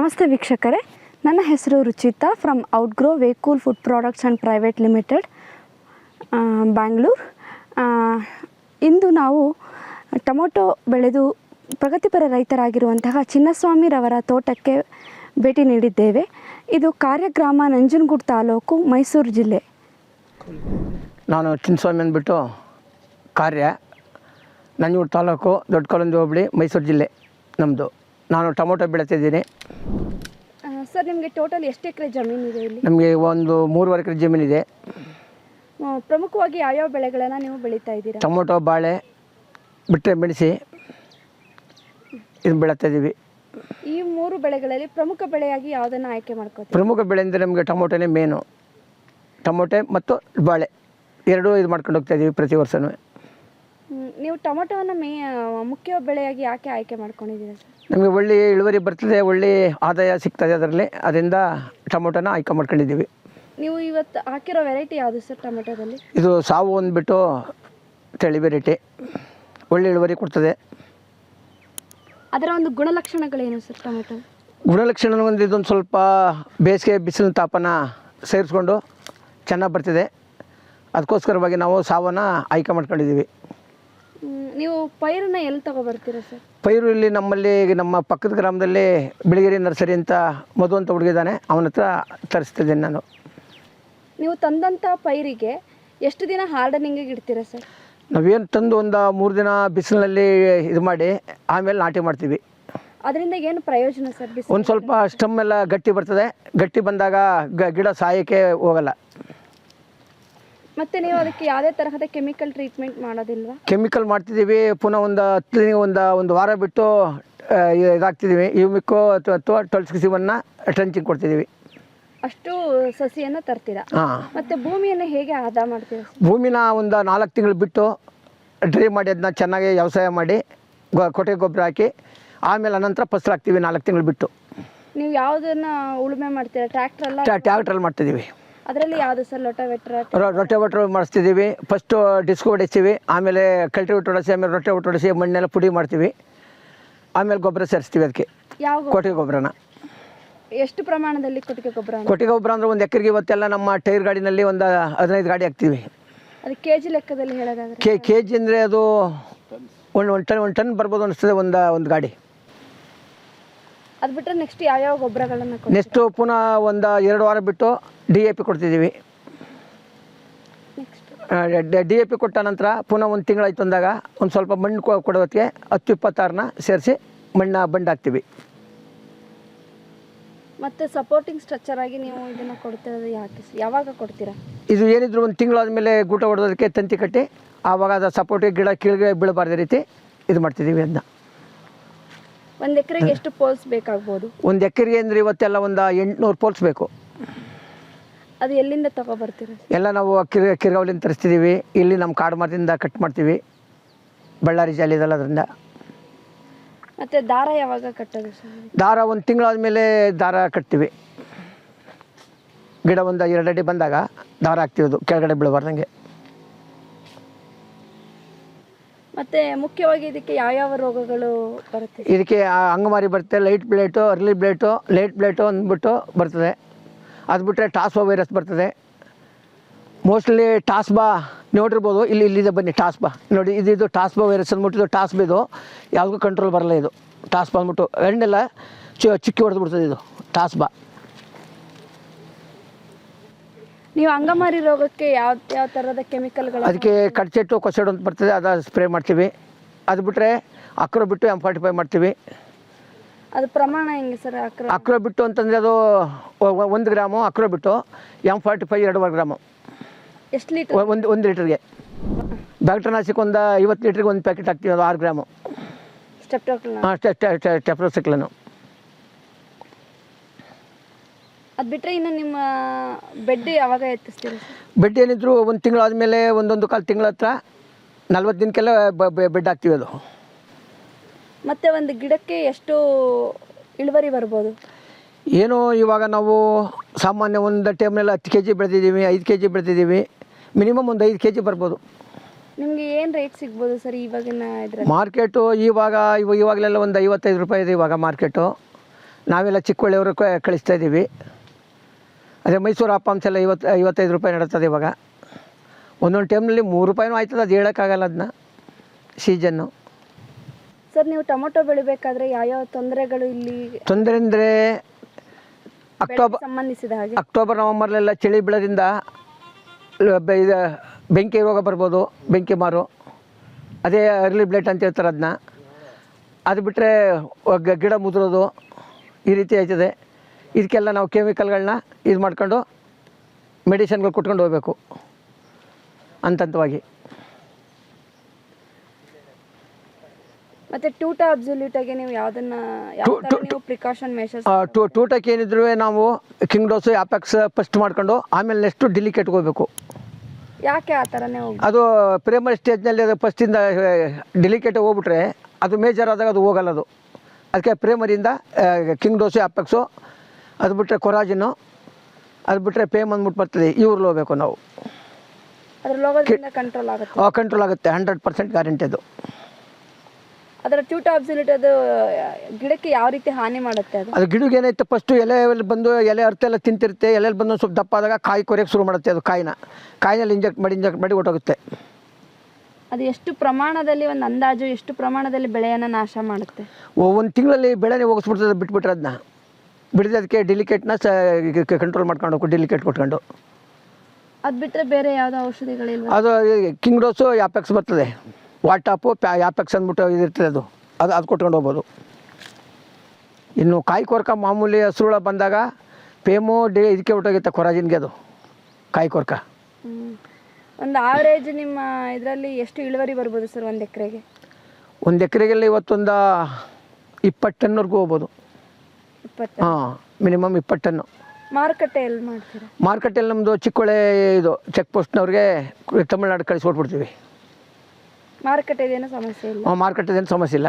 ನಮಸ್ತೆ ವೀಕ್ಷಕರೇ. ನನ್ನ ಹೆಸರು Ruchita from outgrow ವೇಕೂಲ್ food products and private limited Bangalore ಇಂದು ನಾವು ಟೊಮೊಟೊ ಬೆಳೆದು ಪ್ರಗತಿಪರ ರೈತರಾಗಿರುವಂತಹ ಚಿನ್ನಸ್ವಾಮಿರವರ ತೋಟಕ್ಕೆ ಭೇಟಿ ನೀಡಿದ್ದೇವೆ. ಇದು ಕಾರ್ಯಗ್ರಾಮ ನಂಜನಗೂಡು ತಾಲೂಕು, ಮೈಸೂರು ಜಿಲ್ಲೆ. ನಾನು ಚಿನ್ನಸ್ವಾಮಿ ಅಂದ್ಬಿಟ್ಟು ಕಾರ್ಯ, ನಂಜನಗೂಡು ತಾಲೂಕು ದೊಡ್ಡ ಕೊಲಂದಿ ಹೋಬಳಿ, ಮೈಸೂರು ಜಿಲ್ಲೆ ನಮ್ಮದು ನಾನು ಟೊಮೊಟೊ ಬೆಳೆತಿದ್ದೀನಿ. ಸರ್ ನಿಮಗೆ ಟೋಟಲ್ ಎಷ್ಟು ಎಕರೆ ಜಮೀನು ಇದೆ ಇಲ್ಲಿ? ನಮಗೆ ಒಂದು ಮೂರುವರೆ ಎಕರೆ ಜಮೀನಿದೆ ಪ್ರಮುಖವಾಗಿ ಯಾವ್ಯಾವ ಬೆಳೆಗಳನ್ನು ನೀವು ಬೆಳೀತಾ ಇದ್ದೀರಾ? ಟೊಮೊಟೊ ಬಾಳೆ ಬಿಟ್ಟರೆ ಮೆಣಸಿ ಇದು ಬೆಳೀತಿದ್ದೀವಿ ಈ ಮೂರು ಬೆಳೆಗಳಲ್ಲಿ ಪ್ರಮುಖ ಬೆಳೆಯಾಗಿ ಯಾವುದನ್ನು ಆಯ್ಕೆ ಮಾಡ್ಕೋತೀವಿ ಪ್ರಮುಖ ಬೆಳೆ ಅಂದರೆ ನಮಗೆ ಟೊಮೊಟೊನೇ ಮೇನು ಟೊಮೊಟೆ ಮತ್ತು ಬಾಳೆ. ಎರಡೂ ಇದು ಮಾಡ್ಕೊಂಡು ಹೋಗ್ತಾ ಇದ್ದೀವಿ ಪ್ರತಿ ವರ್ಷವೂ ಹ್ಮ್, ನೀವು ಟೊಮೊಟೊವನ್ನು ಮೇ ಮುಖ್ಯ ಬೆಳೆಯಾಗಿ ಯಾಕೆ ಆಯ್ಕೆ ಮಾಡ್ಕೊಂಡಿದ್ದೀರಾ ಸರ್? ನಮಗೆ ಒಳ್ಳೆ ಇಳುವರಿ ಬರ್ತದೆ ಒಳ್ಳೆ ಆದಾಯ ಸಿಗ್ತದೆ ಅದರಲ್ಲಿ. ಅದರಿಂದ ಟೊಮೊಟೊನ ಆಯ್ಕೆ ಮಾಡ್ಕೊಂಡಿದ್ದೀವಿ. ನೀವು ಇವತ್ತು ಹಾಕಿರೋ ವೆರೈಟಿ ಯಾವುದು ಸರ್ ಟೊಮೆಟೊದಲ್ಲಿ? ಇದು ಸಾವು ಅಂದ್ಬಿಟ್ಟು ತಳಿ ವೆರೈಟಿ. ಒಳ್ಳೆ ಇಳುವರಿ ಕೊಡ್ತದೆ. ಅದರ ಒಂದು ಗುಣಲಕ್ಷಣಗಳೇನು ಸರ್ ಟೊಮೆಟೊ? ಗುಣಲಕ್ಷಣ ಒಂದು ಇದೊಂದು ಸ್ವಲ್ಪ ಬೇಸಿಗೆ ಬಿಸಿಲಿನ ತಾಪನ ಸೇರಿಸ್ಕೊಂಡು ಚೆನ್ನಾಗಿ ಬರ್ತಿದೆ. ಅದಕ್ಕೋಸ್ಕರವಾಗಿ ನಾವು ಸಾವನ್ನು ಆಯ್ಕೆ ಮಾಡ್ಕೊಂಡಿದ್ದೀವಿ. ನೀವು ಪೈರನ್ನ ಎಲ್ಲಿ ತಗೊಬರ್ತೀರಾ ಸರ್? ಪೈರು ಇಲ್ಲಿ ನಮ್ಮಲ್ಲಿ ನಮ್ಮ ಪಕ್ಕದ ಗ್ರಾಮದಲ್ಲಿ ಬಿಳಿಗಿರಿ ನರ್ಸರಿ ಅಂತ ಮಧು ಅಂತ ಹುಡುಗಿದ್ದಾನೆ ಅವನ ಹತ್ರ ತರಿಸ್ತಿದ್ದೀನಿ ನಾನು. ನೀವು ತಂದಂಥ ಪೈರಿಗೆ ಎಷ್ಟು ದಿನ ಹಾರ್ಡನಿಂಗಿಗೆ ಇಡ್ತೀರಾ ಸರ್? ನಾವೇನು ತಂದು ಒಂದು ಮೂರು ದಿನ ಬಿಸಿಲಿನಲ್ಲಿ ಇದು ಮಾಡಿ ಆಮೇಲೆ ನಾಟಿ ಮಾಡ್ತೀವಿ. ಅದರಿಂದ ಏನು ಪ್ರಯೋಜನ ಸರ್ ಬಿಸಿ ಒಂದು ಸ್ವಲ್ಪ ಸ್ಟಮ್ ಎಲ್ಲ ಗಟ್ಟಿ ಬರ್ತದೆ. ಗಟ್ಟಿ ಬಂದಾಗ ಗ- ಗಿಡ ಸಾಯಕ್ಕೆ ಹೋಗಲ್ಲ. ಮತ್ತೆ ನೀವು ಅದಕ್ಕೆ ಯಾವುದೇ ತರಹದ ಕೆಮಿಕಲ್ ಟ್ರೀಟ್ಮೆಂಟ್ ಮಾಡೋದಿಲ್ವಾ? ಕೆಮಿಕಲ್ ಮಾಡ್ತಿದ್ದೀವಿ ಪುನಃ ಒಂದು ಹತ್ತು ದಿನ ಒಂದು ಒಂದು ವಾರ ಬಿಟ್ಟು ಇದಾಗ್ತಿದ್ದೀವಿ. ಯುಮಿಕ್ಕೋ ಅಥವಾ ಟ್ವೆಲ್ಸ್ ಸಿವನ್ನ ಟ್ರೆಂಚಿಂಗ್ ಕೊಡ್ತಿದ್ದೀವಿ. ಅಷ್ಟು ಸಸಿಯನ್ನು ತರ್ತೀರಾ? ಮತ್ತೆ ಭೂಮಿಯನ್ನು ಹೇಗೆ ಆದ ಮಾಡ್ತೀರಾ ಭೂಮಿನ ಒಂದು ನಾಲ್ಕು ತಿಂಗಳು ಬಿಟ್ಟು ಡ್ರೈ ಮಾಡಿ ಅದನ್ನ ಚೆನ್ನಾಗಿ ವ್ಯವಸಾಯ ಮಾಡಿ ಗೊ ಕೊಟ್ಟೆ ಗೊಬ್ಬರ ಹಾಕಿ ಆಮೇಲೆ ಅನಂತರ ಫಸಲು ಹಾಕ್ತೀವಿ ನಾಲ್ಕು ತಿಂಗಳು ಬಿಟ್ಟು. ನೀವು ಯಾವುದನ್ನ ಉಳುಮೆ ಮಾಡ್ತೀರಾ? ಟ್ರ್ಯಾಕ್ಟ್ರಲ್ಲ ಟ್ರ್ಯಾಕ್ಟ್ರಲ್ಲಿ ಮಾಡ್ತಿದ್ದೀವಿ. ಅದರಲ್ಲಿ ಯಾವುದು ಸರ್ ಲೊಟವೆಟ್ರ ರೊ- ರೊಟ್ಟೆ ಬಟ್ರು ಮಾಡಿಸ್ತಿದ್ದೀವಿ. ಫಸ್ಟು ಡಿಸ್ಕೋ ಹೊಡಿಸ್ತೀವಿ ಆಮೇಲೆ ಕಲ್ಟಿವೇಟ್ ಹೊಡಿಸಿ ಆಮೇಲೆ ರೊಟ್ಟೆ ಒಟ್ಟು ಹೊಡಿಸಿ ಮಣ್ಣೆಲ್ಲ ಪುಡಿ ಮಾಡ್ತೀವಿ. ಆಮೇಲೆ ಗೊಬ್ಬರ ಸೇರಿಸ್ತೀವಿ ಅದಕ್ಕೆ ಯಾವ? ಕೊಟ್ಟಿಗೆ ಗೊಬ್ಬರನ. ಎಷ್ಟು ಪ್ರಮಾಣದಲ್ಲಿ ಕೊಟ್ಟಿಗೆ ಗೊಬ್ಬರ ಕೊಟ್ಟಿಗೆ ಗೊಬ್ಬರ ಅಂದ್ರೆ ಒಂದು ಎಕರೆಗೆ ಇವತ್ತೆಲ್ಲ ನಮ್ಮ ಟೈರ್ ಗಾಡಿನಲ್ಲಿ ಒಂದು ಹದಿನೈದು ಗಾಡಿ ಹಾಕ್ತೀವಿ. ಅದು ಕೆ ಜಿ ಲೆಕ್ಕದಲ್ಲಿ ಹೇಳೋದಾದ್ರೆ. ಕೆ ಕೆ ಜಿ ಅಂದರೆ ಅದು ಒಂದು ಒಂದು ಟನ್ ಒಂದು ಟನ್ ಬರ್ಬೋದು ಅನಿಸ್ತದೆ ಒಂದು ಒಂದು ಗಾಡಿ. ಅದು ಬಿಟ್ಟರೆ ನೆಕ್ಸ್ಟ್ ಯಾವ್ಯಾವ ಗೊಬ್ಬರಗಳನ್ನು ನೆಕ್ಸ್ಟು ಪುನಃ ಒಂದು ಎರಡು ವಾರ ಬಿಟ್ಟು ಡಿ ಎ ಪಿ ಕೊಡ್ತಿದ್ದೀವಿ. ಡಿ ಎ ಪಿ ಕೊಟ್ಟ ನಂತರ ಪುನಃ ಒಂದು ತಿಂಗಳಾಯ್ತು ಅಂದಾಗ ಒಂದು ಸ್ವಲ್ಪ ಮಣ್ಣು ಕೊಡೋದಕ್ಕೆ ಹತ್ತು ಇಪ್ಪತ್ತಾರನ್ನ ಸೇರಿಸಿ ಮಣ್ಣ ಬಂಡ್ ಹಾಕ್ತೀವಿ. ಮತ್ತೆ ಸಪೋರ್ಟಿಂಗ್ ಸ್ಟ್ರಕ್ಚರ್ ಆಗಿ ನೀವು ಇದನ್ನು ಕೊಡ್ತಿರೋದು ಯಾಕೆ? ಯಾವಾಗ ಕೊಡ್ತೀರಾ? ಇದು ಏನಿದ್ರು ಒಂದು ತಿಂಗಳಾದಮೇಲೆ ಗೂಟ ಹೊಡೆದೋದಕ್ಕೆ ತಂತಿ ಕಟ್ಟಿ ಆವಾಗ ಅದು ಸಪೋರ್ಟಿಗೆ ಗಿಡ ಕೆಳಗೆ ಬೀಳಬಾರ್ದ ರೀತಿ ಇದು ಮಾಡ್ತಿದ್ದೀವಿ ಅದನ್ನ ಒಂದು ಎಕರೆಗೆ ಎಷ್ಟು ಪೋಲ್ಸ್ ಬೇಕಾಗ್ಬೋದು? ಒಂದು ಎಕರೆಗೆ ಅಂದರೆ ಇವತ್ತೆಲ್ಲ ಒಂದು ಎಂಟುನೂರು ಪೋಲ್ಸ್ ಬೇಕು. ಅದು ಎಲ್ಲಿಂದ ತಗೊಬರ್ತೀರಾ ಎಲ್ಲ ನಾವು ಕಿರ್ ಕಿರ್ಗಾವಲಿಂದ ತರಿಸ್ತಿದ್ದೀವಿ ಇಲ್ಲಿ ನಮ್ಮ ಕಾಡು ಮರದಿಂದ ಕಟ್ ಮಾಡ್ತೀವಿ. ಬಳ್ಳಾರಿ ಜಾಲಿ ಇದೆಲ್ಲ ಅದರಿಂದ. ಮತ್ತೆ ದಾರ ಯಾವಾಗ ಕಟ್ಟೋದು ದಾರ ಒಂದು ತಿಂಗಳಾದಮೇಲೆ ದಾರ ಕಟ್ತೀವಿ. ಗಿಡ ಒಂದು ಎರಡು ಅಡಿ ಬಂದಾಗ ದಾರ ಹಾಕ್ತೀವಿ ಅದು ಕೆಳಗಡೆ ಬೀಳಬಾರ್ದಂಗೆ. ಮತ್ತೆ ಮುಖ್ಯವಾಗಿ ಇದಕ್ಕೆ ಯಾವ್ಯಾವ ರೋಗಗಳು ಬರುತ್ತೆ ಇದಕ್ಕೆ ಆ ಅಂಗಮಾರಿ ಬರುತ್ತೆ. Late blight early blight late blight ಅಂದ್ಬಿಟ್ಟು ಬರ್ತದೆ. ಅದು ಬಿಟ್ಟರೆ ಟಾಸ್ಬಾ ವೈರಸ್ ಬರ್ತದೆ. ಮೋಸ್ಟ್ಲಿ ಟಾಸ್ಬಾ ನೋಡಿರ್ಬೋದು. ಇಲ್ಲಿ ಇಲ್ಲಿದೆ ಬನ್ನಿ ಟಾಸ್ಬಾ. ನೋಡಿ ಇದು ಇದು ಟಾಸ್ಬಾ ವೈರಸ್ ಅಂದ್ಬಿಟ್ಟು ಇದು ಟಾಸ್ಬಾ ಇದು. ಯಾವುದಕ್ಕೂ ಕಂಟ್ರೋಲ್ ಬರಲ್ಲ ಇದು. ಟಾಸ್ಬಾ ಅಂದ್ಬಿಟ್ಟು ಹಣ್ಣೆಲ್ಲ ಚು ಚಿಕ್ಕಿ ಹೊಡೆದು ಬಿಡ್ತದೆ ಇದು. ಟಾಸ್ಬಾ. ನೀವು ಅಂಗಮಾರಿ ರೋಗಕ್ಕೆ ಯಾವ ಯಾವ ಥರದ ಕೆಮಿಕಲ್ಗಳು ಅದಕ್ಕೆ ಕಡ್ಚೆಟ್ಟು ಕೊಸೆಡು ಅಂತ ಬರ್ತದೆ. ಅದು ಸ್ಪ್ರೇ ಮಾಡ್ತೀವಿ. ಅದು ಬಿಟ್ಟರೆ ಅಕ್ರೋ ಬಿಟ್ಟು ಎಂ ಫಾರ್ಟಿ ಫೈವ್ ಮಾಡ್ತೀವಿ. ಅದು ಪ್ರಮಾಣ ಹೆಂಗೆ ಸರ್ ಅಕ್ರ ಅಕ್ರೋ ಬಿಟ್ಟು ಅಂತಂದರೆ ಅದು ಒಂದು ಗ್ರಾಮು ಅಕ್ರೋ ಬಿಟ್ಟು ಎಂ ಫಾರ್ಟಿ ಫೈವ್ ಎರಡೂವರೆ ಗ್ರಾಮು. ಎಷ್ಟು ಲೀಟರ್? ಒಂದು ಒಂದು ಲೀಟ್ರಿಗೆ. ಬ್ಯಾಕ್ಟರ್ನಾಸಿಕ್ ಒಂದು ಐವತ್ತು ಲೀಟ್ರಿಗೆ ಒಂದು ಪ್ಯಾಕೆಟ್ ಹಾಕ್ತೀವಿ ಅದು ಆರು ಗ್ರಾಮು. ಸ್ಟೆಪ್ ಹಾಂ ಅದು ಬಿಟ್ಟರೆ ಇನ್ನು ನಿಮ್ಮ ಬೆಡ್ ಯಾವಾಗ ಎತ್ತಿಸ್ತೀರಿ ಬೆಡ್ ಏನಿದ್ರು ಒಂದು ತಿಂಗಳು ಆದಮೇಲೆ ಒಂದೊಂದು ಕಾಲು ತಿಂಗಳ ಹತ್ರ ನಲ್ವತ್ತು ದಿನಕ್ಕೆಲ್ಲ ಬೆಡ್ ಹಾಕ್ತೀವಿ ಅದು. ಮತ್ತೆ ಒಂದು ಗಿಡಕ್ಕೆ ಎಷ್ಟು ಇಳುವರಿ ಬರ್ಬೋದು. ಏನು ಇವಾಗ ನಾವು ಸಾಮಾನ್ಯ ಒಂದು ಟೈಮ್ನಲ್ಲಿ ಹತ್ತು ಕೆ ಜಿ ಬೆಳೆದಿದ್ದೀವಿ ಐದು ಕೆ ಜಿ ಬೆಳೆದಿದ್ದೀವಿ ಮಿನಿಮಮ್ ಒಂದು ಐದು ಕೆ ಜಿ ಬರ್ಬೋದು. ನಿಮಗೆ ಏನು ರೇಟ್ ಸಿಗ್ಬೋದು ಸರ್ ಇವಾಗಿನ ಮಾರ್ಕೆಟು ಇವಾಗ ಇವಾಗ ಇವಾಗಲೆಲ್ಲ ಒಂದು ಐವತ್ತೈದು ರೂಪಾಯಿ ಇದೆ ಇವಾಗ ಮಾರ್ಕೆಟು. ನಾವೆಲ್ಲ ಚಿಕ್ಕಳ್ಳಿಯವರು ಕಳಿಸ್ತಾ ಇದ್ದೀವಿ. ಅದೇ ಮೈಸೂರು ಅಪ್ಪಾಂಶ ಎಲ್ಲ ಐವತ್ತು ಐವತ್ತೈದು ರೂಪಾಯಿ ನಡೀತದೆ ಇವಾಗ. ಒಂದೊಂದು ಟೈಮ್ನಲ್ಲಿ ಮೂರು ರೂಪಾಯಿನೂ ಆಯ್ತದೆ ಅದು ಹೇಳೋಕ್ಕಾಗಲ್ಲ ಅದನ್ನ ಸೀಸನ್ನು ಸರ್ ನೀವು ಟೊಮೊಟೊ ಬೆಳಿಬೇಕಾದ್ರೆ ಯಾವ್ಯಾವ ತೊಂದರೆಗಳು ಇಲ್ಲಿ ತೊಂದರೆ ಅಂದರೆ ಅಕ್ಟೋಬರ್ ಸಂಬಂಧಿಸಿದ ಹಾಗೆ? ಅಕ್ಟೋಬರ್ ನವಂಬರ್ಲೆಲ್ಲ ಚಳಿ ಬೀಳೋದ್ರಿಂದ ಇದು ಬೆಂಕಿ ರೋಗ ಬರ್ಬೋದು ಬೆಂಕಿ ಮಾರು. ಅದೇ ಅರ್ಲಿ ಬ್ಲೇಟ್ ಅಂತ ಹೇಳ್ತಾರೆ ಅದನ್ನ ಅದು ಬಿಟ್ಟರೆ ಗಿಡ ಮುದುರೋದು ಈ ರೀತಿ ಆಯ್ತದೆ. ಇದಕ್ಕೆಲ್ಲ ನಾವು ಕೆಮಿಕಲ್ಗಳನ್ನ ಇದು ಮಾಡ್ಕೊಂಡು ಮೆಡಿಸಿನ್ಗಳು ಕೊಟ್ಕೊಂಡು ಹೋಗ್ಬೇಕು. ಹಂತವಾಗಿ ಮತ್ತೆ ಟೂಟ ಆಗಿ ನೀವು ಯಾವ್ದನ್ನ ಯಾವ ಥರ ನೀವು ಪ್ರಿಕಾಷನ್ ಮೆಷರ್ಸ್ ಟೂ ಟೂಟಕ್ಕೆ ಏನಿದ್ರು ನಾವು ಕಿಂಗ್ ಡೋಸು ಆಪೆಕ್ಸ್ ಫಸ್ಟ್ ಮಾಡ್ಕೊಂಡು ಆಮೇಲೆ ನೆಕ್ಸ್ಟ್ ಡಿಲಿಕೇಟ್ಗೆ ಹೋಗ್ಬೇಕು. ಯಾಕೆ ಆ ಥರನೇ ಹೋಗಿ ಅದು ಪ್ರೇಮರ್ ಸ್ಟೇಜ್ನಲ್ಲಿ ಅದು ಫಸ್ಟಿಂದ ಡೆಲಿಕೇಟ್ ಹೋಗ್ಬಿಟ್ರೆ ಅದು ಮೇಜರ್ ಆದಾಗ ಅದು ಹೋಗಲ್ಲ ಅದು. ಅದಕ್ಕೆ ಪ್ರೇಮರಿಂದ ಕಿಂಗ್ ಡೋಸು ಆಪೆಕ್ಸು ಅದು ಬಿಟ್ಟರೆ ಕೊರಾಜಿನು ಅದು ಬಿಟ್ಟರೆ ಪೇಮ್ ಅಂದ್ಬಿಟ್ಟು ಬರ್ತದೆ ಇವ್ರಲ್ಲಿ ಹೋಗ್ಬೇಕು ನಾವು. ಕಂಟ್ರೋಲ್ ಆಗುತ್ತೆ. ಹಂಡ್ರೆಡ್ ಪರ್ಸೆಂಟ್ ಗ್ಯಾರಂಟಿ ಅದು. ಅದರ ಟ್ಯೂಟ ಅಬ್ಸಲ್ಯೂಟ್ ಅದು ಗಿಡಕ್ಕೆ ಯಾವ ರೀತಿ ಹಾನಿ ಮಾಡುತ್ತೆ ಅದು? ಅದು ಗಿಡಕ್ಕೆ ಏನಾಯ್ತು ಫಸ್ಟು ಎಲೆ ಬಂದು ಎಲೆ ಅರ್ಥ ಎಲ್ಲ ತಿಂತಿರುತ್ತೆ ಎಲೆ ಬಂದು ಸ್ವಲ್ಪ ದಪ್ಪ ಆದಾಗ ಕಾಯಿ ಕೊರೆಯೋಕ್ಕೆ ಶುರು ಮಾಡುತ್ತೆ ಅದು ಕಾಯಿನ. ಕಾಯಿನಲ್ಲಿ ಇಂಜೆಕ್ಟ್ ಮಾಡಿ ಇಂಜೆಕ್ಟ್ ಮಾಡಿ ಹೊಟ್ಟೋಗುತ್ತೆ ಅದು ಎಷ್ಟು ಪ್ರಮಾಣದಲ್ಲಿ ಒಂದು ಅಂದಾಜು ಎಷ್ಟು ಪ್ರಮಾಣದಲ್ಲಿ ಬೆಳೆಯನ್ನು ನಾಶ ಮಾಡುತ್ತೆ? ಒಂದು ತಿಂಗಳಲ್ಲಿ ಬೆಳೆನೇ ಹೋಗಿಸ್ಬಿಡ್ತದೆ ಬಿಟ್ಬಿಟ್ರೆ ಅದನ್ನ ಬಿಡದೆ ಅದಕ್ಕೆ ಡಿಲಿಕೇಟ್ನ ಕಂಟ್ರೋಲ್ ಮಾಡ್ಕೊಂಡು ಹೋಗ್ಬೇಕು ಡಿಲಿಕೇಟ್ ಕೊಟ್ಕೊಂಡು. ಅದು ಬಿಟ್ಟರೆ ಬೇರೆ ಯಾವುದೋ ಔಷಧಿಗಳಿಲ್ಲ ಅದು ಕಿಂಗ್ ಡೋಸು ಯಾಪೆಕ್ಸ್ ಬರ್ತದೆ. ವಾಟಾಪು ಪ್ಯಾ ಯಾಪೆಕ್ಸ್ ಅಂದ್ಬಿಟ್ಟು ಇದಿರ್ತದೆ ಅದು. ಅದು ಅದು ಕೊಟ್ಕೊಂಡು ಹೋಗ್ಬೋದು. ಇನ್ನು ಕಾಯಿ ಕೊರಕ ಮಾಮೂಲಿ ಹಸುಳ ಬಂದಾಗ ಪೇಮು ಡೇ ಇದಕ್ಕೆ ಹೊಟ್ಟೋಗುತ್ತೆ ಕೊರಾಜಿನ್ಗೆ ಅದು. ಕಾಯಿ ಕೊರಕ. ಒಂದು ಆವರೇಜ್ ನಿಮ್ಮ ಇದರಲ್ಲಿ ಎಷ್ಟು ಇಳುವರಿ ಬರ್ಬೋದು ಸರ್ ಒಂದು ಎಕರೆಗೆ? ಒಂದು ಎಕರೆಗೆಲ್ಲ ಇವತ್ತೊಂದು ಇಪ್ಪತ್ತು ಟನ್ವರೆಗೂ ಹೋಗ್ಬೋದು. ಇಪ್ಪತ್ತು ಹಾಂ ಮಿನಿಮಮ್ ಇಪ್ಪತ್ತು ಟನ್ನು ಮಾರುಕಟ್ಟೆಯಲ್ಲಿ ಮಾಡ್ತೀರಾ? ಮಾರುಕಟ್ಟೆಯಲ್ಲಿ ನಮ್ಮದು ಚಿಕ್ಕೋಳೆ ಇದು ಚೆಕ್ ಪೋಸ್ಟ್ನವ್ರಿಗೆ ತಮಿಳ್ನಾಡು ಕಳಿಸ್ಕೊಟ್ಬಿಡ್ತೀವಿ ಮಾರುಕಟ್ಟೆದೇನು ಸಮಸ್ಯೆ ಇಲ್ಲ. ಮಾರುಕಟ್ಟೆದೇನು ಸಮಸ್ಯೆ ಇಲ್ಲ.